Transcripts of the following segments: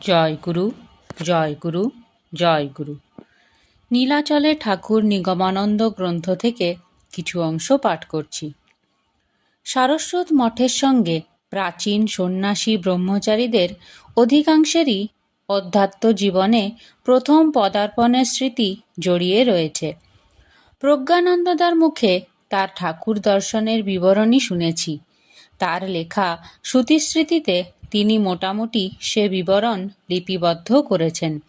জয় গুরু জয় গুরু জয় গুরু। নীলাচলে ঠাকুর নিগমানন্দ গ্রন্থ থেকে কিছু অংশ পাঠ করছি। সারস্বত মঠের সঙ্গে প্রাচীন সন্ন্যাসী ব্রহ্মচারীদের অধিকাংশেরই অধ্যাত্ম জীবনে প্রথম পদার্পণের স্মৃতি জড়িয়ে রয়েছে। প্রজ্ঞানন্দদার মুখে তার ঠাকুর দর্শনের বিবরণী শুনেছি। তার লেখা শ্রুতিস্মৃতিতে তিনি মোটামুটি সে বিবরণ লিপিবদ্ধ করেছেন।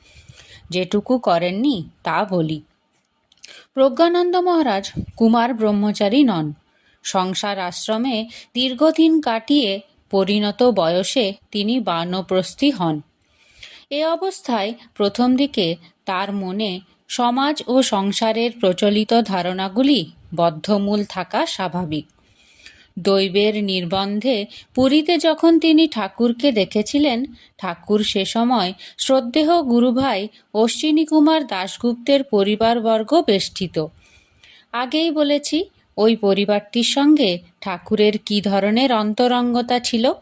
যেটুকু করেননি, তা বলি। প্রজ্ঞানন্দ মহারাজ কুমার ব্রহ্মচারী নন। সংসার আশ্রমে দীর্ঘদিন কাটিয়ে পরিণত বয়সে তিনি বানপ্রস্থী হন। এ অবস্থায় প্রথম দিকে তার মনে সমাজ ও সংসারের প্রচলিত ধারণাগুলি বদ্ধমূল থাকা স্বাভাবিক। দৈবের নির্বন্ধে পুরীতে যখন তিনি ঠাকুরকে দেখেছিলেন, ঠাকুর সে সময় শ্রদ্ধেহ গুরুভাই অশ্বিনী কুমার দাশগুপ্তের পরিবারবর্গ বেষ্টিত। আগেই বলেছি, ওই পরিবারটির সঙ্গে ঠাকুরের কি ধরনের অন্তরঙ্গতা ছিল?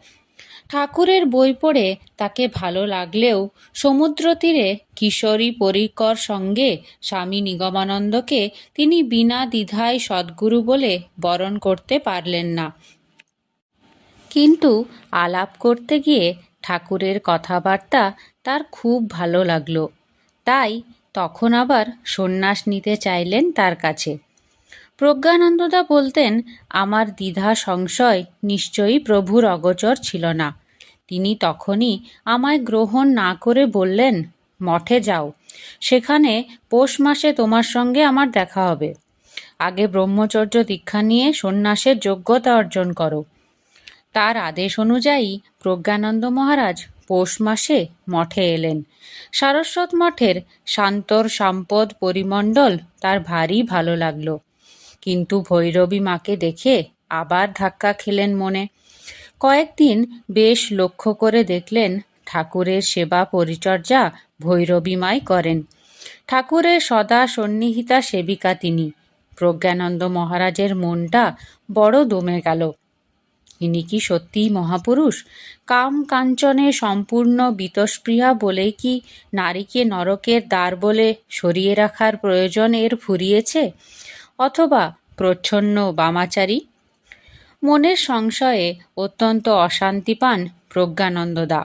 ঠাকুরের বই পড়ে তাকে ভালো লাগলেও সমুদ্র তীরে কিশোরী পরিকর সঙ্গে স্বামী নিগমানন্দকে তিনি বিনা দ্বিধায় সদ্গুরু বলে বরণ করতে পারলেন না। কিন্তু আলাপ করতে গিয়ে ঠাকুরের কথাবার্তা তার খুব ভালো লাগল। তাই তখন আবার সন্ন্যাস নিতে চাইলেন তার কাছে। প্রজ্ঞানন্দদা বলতেন, আমার দ্বিধা সংশয় নিশ্চয়ই প্রভুর অগোচর ছিল না। তিনি তখনই আমায় গ্রহণ না করে বললেন, মঠে যাও। সেখানে পৌষ মাসে তোমার সঙ্গে আমার দেখা হবে। আগে ব্রহ্মচর্য দীক্ষা নিয়ে সন্ন্যাসের যোগ্যতা অর্জন করো। তার আদেশ অনুযায়ী প্রজ্ঞানন্দ মহারাজ পৌষ মাসে মঠে এলেন। সারস্বত মঠের শান্তর সম্পদ পরিমণ্ডল তার ভারী ভালো লাগল। কিন্তু ভৈরবী মাকে দেখে আবার ধাক্কা খেলেন মনে। কয়েকদিন বেশ লক্ষ্য করে দেখলেন ঠাকুরের সেবা পরিচর্যা ভৈরবীমায় করেন। ঠাকুরের সদা সন্নিহিতা সেবিকা তিনি। প্রজ্ঞানন্দ মহারাজের মনটা বড় দমে গেল। ইনি কি সত্যিই মহাপুরুষ? কাম কাঞ্চনে সম্পূর্ণ বিতস্পৃহা বলেই কি নারীকে নরকের দ্বার বলে সরিয়ে রাখার প্রয়োজন এর ফুরিয়েছে? অথবা প্রচ্ছন্ন বামাচারী মনের সংশয়ে অত্যন্ত অশান্তি পান প্রজ্ঞানন্দদা।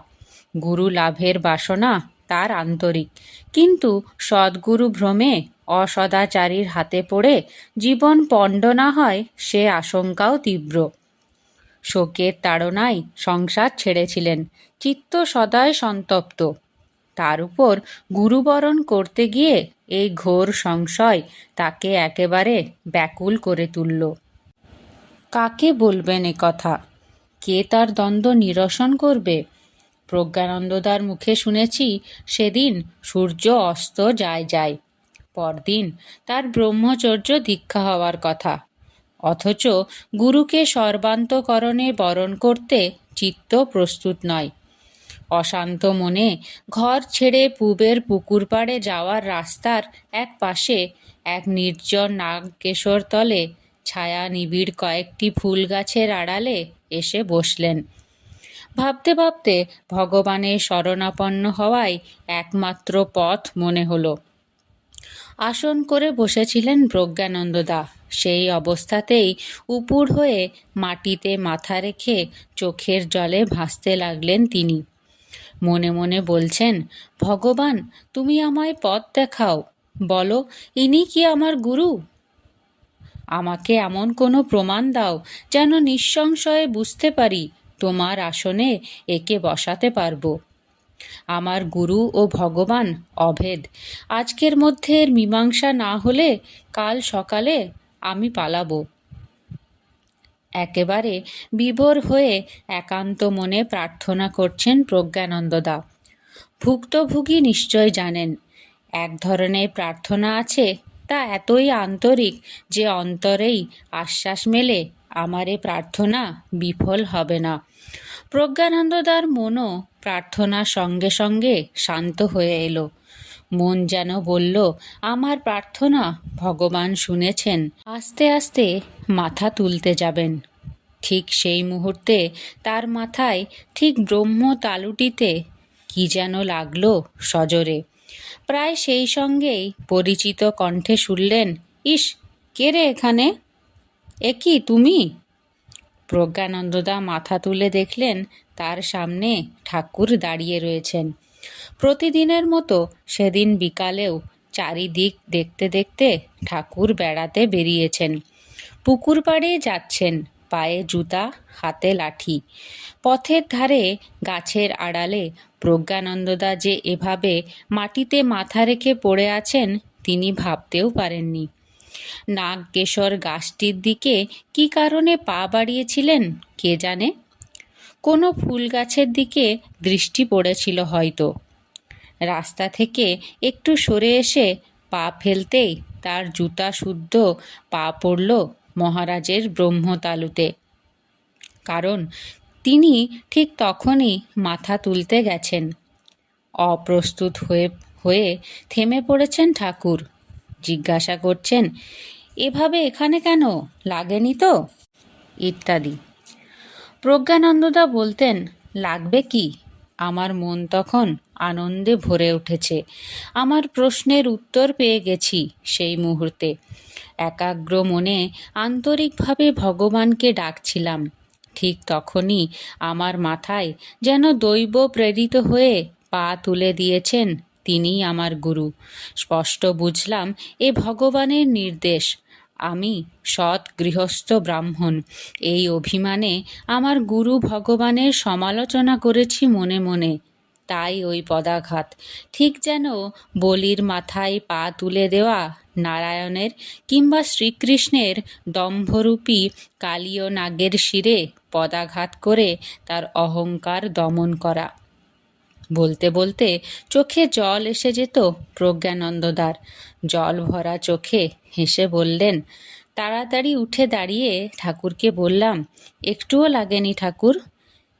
গুরু লাভের বাসনা তার আন্তরিক। কিন্তু সদ্গুরু ভ্রমে অসদাচারীর হাতে পড়ে জীবন পণ্ড না হয় সে আশঙ্কাও তীব্র। শোকের তাড়নায় সংসার ছেড়েছিলেন, চিত্ত সদায় সন্তপ্ত। তার উপর গুরুবরণ করতে গিয়ে এই ঘোর সংশয় তাকে একেবারে ব্যাকুল করে তুলল। কাকে বলবেন এ কথা? কে তার দ্বন্দ্ব নিরসন করবে? প্রজ্ঞানন্দদার মুখে শুনেছি সেদিন সূর্য অস্ত যায় যায়। পরদিন তার ব্রহ্মচর্য দীক্ষা হওয়ার কথা। অথচ গুরুকে সর্বান্তকরণে বরণ করতে চিত্ত প্রস্তুত নয়। অশান্ত মনে ঘর ছেড়ে পূবের পুকুর পাড়ে যাওয়ার রাস্তার এক পাশে এক নির্জন নাগকেশর তলে ছায়া নিবিড় কয়েকটি ফুল গাছের আড়ালে এসে বসলেন। ভাবতে ভাবতে ভগবানের শরণাপন্ন হওয়ায় একমাত্র পথ মনে হলো। আসন করে বসেছিলেন প্রজ্ঞানন্দদা। সেই অবস্থাতেই উপুর হয়ে মাটিতে মাথা রেখে চোখের জলে ভাসতে লাগলেন তিনি। মনে মনে বলছেন, ভগবান, তুমি আমায় পথ দেখাও। বলো, ইনি কি আমার গুরু? আমাকে এমন কোনো প্রমাণ দাও যেন নিঃসংশয়ে বুঝতে পারি তোমার আসনে একে বসাতে পারব। আমার গুরু ও ভগবান অভেদ। আজকের মধ্যে এর মীমাংসা না হলে কাল সকালে আমি পালাবো। একেবারে বিভোর হয়ে একান্ত মনে প্রার্থনা করছেন প্রজ্ঞানন্দদা। ভুক্তভোগী নিশ্চয় জানেন, এক ধরনের প্রার্থনা আছে তা এতই আন্তরিক যে অন্তরেই আশ্বাস মেলে, আমার এ প্রার্থনা বিফল হবে না। প্রজ্ঞানন্দদার মনও প্রার্থনার সঙ্গে সঙ্গে শান্ত হয়ে এলো। মন যেন বলল, আমার প্রার্থনা ভগবান শুনেছেন। আস্তে আস্তে মাথা তুলতে যাবেন। ঠিক সেই মুহূর্তে তার মাথায় ঠিক ব্রহ্ম তালুটিতে কি যেন লাগল সজোরে। প্রায় সেই সঙ্গেই পরিচিত কণ্ঠে শুনলেন, ইস, কে রে এখানে? এ কি, তুমি? প্রজ্ঞানন্দদা মাথা তুলে দেখলেন তার সামনে ঠাকুর দাঁড়িয়ে রয়েছেন। প্রতিদিনের মতো সেদিন বিকালেও চারিদিক দেখতে দেখতে ঠাকুর বেড়াতে বেরিয়েছেন। পুকুর পাড়ে যাচ্ছেন। পায়ে জুতা, হাতে লাঠি। পথের ধারে গাছের আড়ালে প্রজ্ঞানন্দদা যে এভাবে মাটিতে মাথা রেখে পড়ে আছেন, তিনি ভাবতেও পারেননি। নাগকেশর গাছটির দিকে কি কারণে পা বাড়িয়েছিলেন, কে জানে? কোনো ফুল গাছের দিকে দৃষ্টি পড়েছিল হয়তো। রাস্তা থেকে একটু সরে এসে পা ফেলতেই তার জুতা শুদ্ধ পা পড়ল মহারাজের ব্রহ্মতালুতে। কারণ তিনি ঠিক তখনই মাথা তুলতে গেছেন। অপ্রস্তুত হয়ে হয়ে থেমে পড়েছেন ঠাকুর। জিজ্ঞাসা করছেন, এভাবে এখানে কেন? লাগেনি তো? ইত্যাদি। প্রজ্ঞানন্দদা বলতেন, লাগবে কি? আমার মন তখন আনন্দে ভরে উঠেছে। আমার প্রশ্নের উত্তর পেয়ে গেছি সেই মুহূর্তে। একাগ্র মনে আন্তরিকভাবে ভগবানকে ডাকছিলাম। ঠিক তখনই আমার মাথায় যেন দৈব প্রেরিত হয়ে পা তুলে দিয়েছেন তিনিই আমার গুরু। স্পষ্ট বুঝলাম এ ভগবানের নির্দেশ। আমি সৎ গৃহস্থ ব্রাহ্মণ। এই অভিমানে আমার গুরু ভগবানের সমালোচনা করেছি মনে মনে। তাই ওই পদাঘাত। ঠিক যেন বলির মাথায় পা তুলে দেওয়া নারায়ণের কিংবা শ্রীকৃষ্ণের দম্ভরূপী কালীয় নাগের শিরে পদাঘাত করে তার অহংকার দমন করা। বলতে বলতে চোখে জল এসে যেত প্রজ্ঞানন্দদার। জল ভরা চোখে হেসে বললেন, তাড়াতাড়ি উঠে দাঁড়িয়ে ঠাকুরকে বললাম, একটুও লাগেনি ঠাকুর।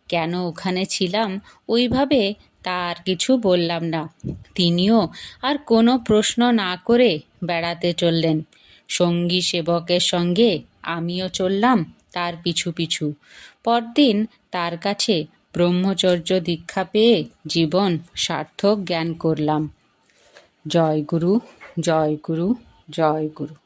কেন ওখানে ছিলাম, ওইভাবে তার কিছু বললাম না। তিনিও আর কোনো প্রশ্ন না করে বেড়াতে চললেন। সঙ্গী সেবকের সঙ্গে আমিও চললাম তার পিছু পিছু। পরদিন তার কাছে ব্রহ্মচর্য দীক্ষা পেয়ে জীবন সার্থক জ্ঞান করলাম। জয় গুরু জয় গুরু জয় গুরু।